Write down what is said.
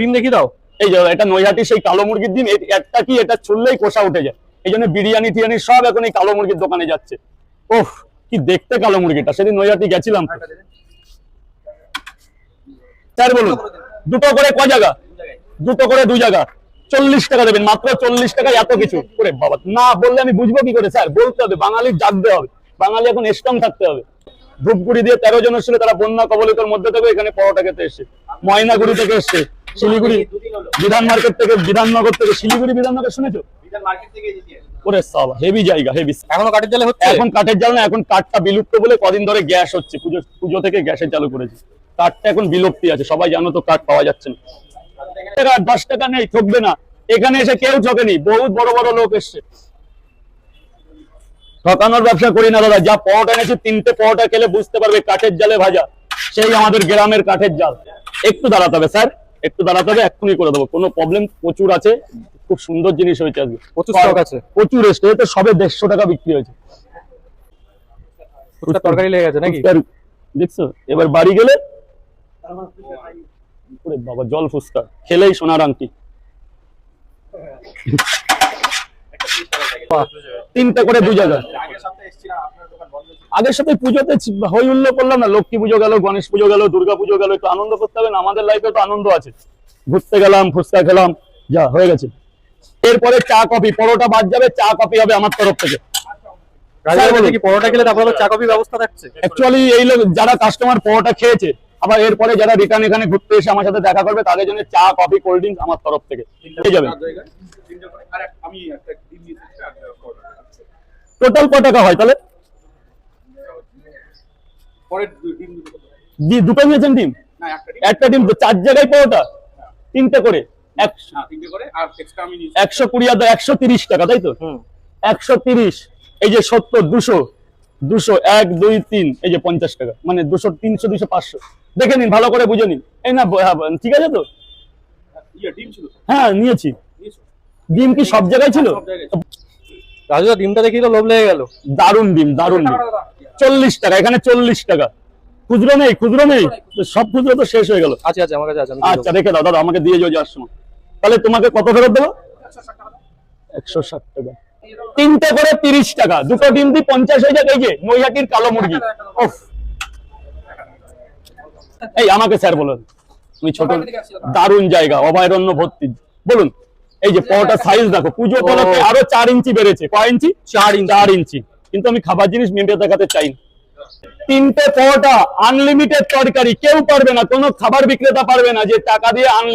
ডিম দেখিয়ে দাও। এই যে, এটা নৈহাটি, সেই কালো মুরগির ডিম একটা কি, এটা চুললেই কষা উঠে যায়। এই জন্য বিরিয়ানি টিরিয়ানি সব এখন এই কালো মুরগির দোকানে যাচ্ছে। ওহ কি দেখতে কালো মুরগিটা। সেদিন নৈহাটি গেছিলাম। স্যার, বলুন, দুটো করে ক জায়গা? দুটো করে দু জায়গা। চল্লিশ টাকা দেবেন, মাত্র চল্লিশ টাকা এত কিছু। করে বাবা, না বললে আমি বুঝব কি করে, স্যার? বলতে হবে, বাঙালির জাগতে হবে। বাঙালি এখন স্ট্রং থাকতে হবে। ধূপগুড়ি দিয়ে তেরো জন ছিল তারা বন্যা কবলিতর মধ্যে থেকে এখানে পরোটা খেতে এসছে। ময়নাগুড়ি থেকে এসছে। শিলিগুড়ি বিধান মার্কেট থেকে বিধাননগর থেকে। শিলিগুড়ি বিধাননগর শুনেছো? ওরে সাবা হেভি জায়গা হেভি এখনও কাঠের জালে হচ্ছে? এখন কাঠের জাল না এখন কাঠটা বিলুপ্ত বলে কদিন ধরে গ্যাস হচ্ছে। পুজো পুজো থেকে গ্যাসের চালু করেছে। কাঠটা এখন বিলুপ্তি আছে সবাই জানো তো কাঠ পাওয়া যাচ্ছে না। টাকা দশ টাকা নেই ঠকবে না। এখানে এসে কেউ ঠকেনি বহুত বড় বড় লোক এসছে। ঠকানোর ব্যবসা করি না দাদা। যা পরোটা এনেছি তিনটে পরোটা খেলে বুঝতে পারবে কাঠের জালে ভাজা। সেই আমাদের গ্রামের কাঠের জাল। একটু দাঁড়াতে হবে স্যার। একটু দাঁড়াতে হবে এক্ষুনি করে দেবো। কোনো প্রবলেম প্রচুর আছে। খুব সুন্দর জিনিস হয়েছে আজকে। প্রচুর stock আছে। প্রচুর এতে সবে দেড়শো টাকা বিক্রি হয়েছে। তরকারি লেগে গেছে নাকি? দেখছ? এবার বাড়ি গেলে বাবা জল খেলেই সোনার আংটি। তিনটা করে দু জায়গা আগের সাথে পুজোতে হই হুল্লো করলাম না। লক্ষ্মী পুজো গেল গণেশ পুজো গেল দুর্গা পুজো গেল একটু আনন্দ করতে হবে না। আমাদের লাইফে তো আনন্দ আছে। ঘুরতে গেলাম ফুচকা খেলাম যা হয়ে গেছে। এরপরে চা কফি পরোটা বাদ যাবে চা কফি হবে আমার তরফ থেকে। রাজুদা বলুন। বলছে কি পরোটা খেলে তারপর আবার চা কফি ব্যবস্থা থাকছে। অ্যাকচুয়ালি এই যারা কাস্টমার পরোটা খেয়েছে আবার এরপরে যারা রিটার্ন এখানে ঘুরতে এসে আমার সাথে দেখা করবে তাদের জন্য চা কফি কোল্ড ড্রিঙ্কস আমার তরফ থেকে। পেয়ে যাবেন। টোটাল ক টাকা হয় তাহলে? পরের ডিম দুটো দুটো নিয়েছেন ডিম না একটা ডিম চার জায়গায় পরোটা? তিনটে করে? এক- হ্যাঁ তিনটে করে আর এক্সট্রা আমি নিয়েছি। একশো কুড়ি আর একশো তিরিশ টাকা তাই তো? একশো তিরিশ এই যে সত্তর দুশো দুশো এক দুই তিন এই যে পঞ্চাশ টাকা মানে দুশো তিনশো দুশো পাঁচশো। দেখে নিন ভালো করে বুঝে নিন। এই না হ্যাঁ, ঠিক আছে তো? ইয়ে ডিম ছিল তো? হ্যাঁ নিয়েছি। ডিম কি সব জায়গায় ছিল? সব জায়গায় রাজুদা ডিমটা দেখিয়ে তো লোভ লেগে গেল। দারুণ ডিম দারুণ ডিম। চল্লিশ টাকা এখানে চল্লিশ টাকা। খুচরো নেই খুচরো নেই। সব খুচরো তো শেষ হয়ে গেল। আচ্ছা আচ্ছা আমার কাছে আছে আচ্ছা রেখে দাও দাদা আমাকে দিয়ে যাও যাওয়ার সময়। তাহলে তোমাকে কত ফেরত দেবো? একশো ষাট টাকা। তিনটে করে তিরিশ টাকা। দুটো ডিম দিয়ে পঞ্চাশ হয়ে যাক এই যে নৈহাটির কালো মুরগি। ওফ এই আমাকে স্যার বলুন। তুমি ছোট দারুণ জায়গা অভয়ারণ্য ভর্তি। বলুন। এই যে পরোটা সাইজ দেখো পুজো পরোতে আরও চার ইঞ্চি বেড়েছে। কয় ইঞ্চি? চার ইঞ্চি। চার ইঞ্চি। কিন্তু আমি খাবার জিনিস মেপে দেখাতে চাই তিনটে পরোটা আনলিমিটেড তরকারি। কেউ পারবে না কোনো খাবার বিক্রেতা পারবে না যে টাকা দিয়ে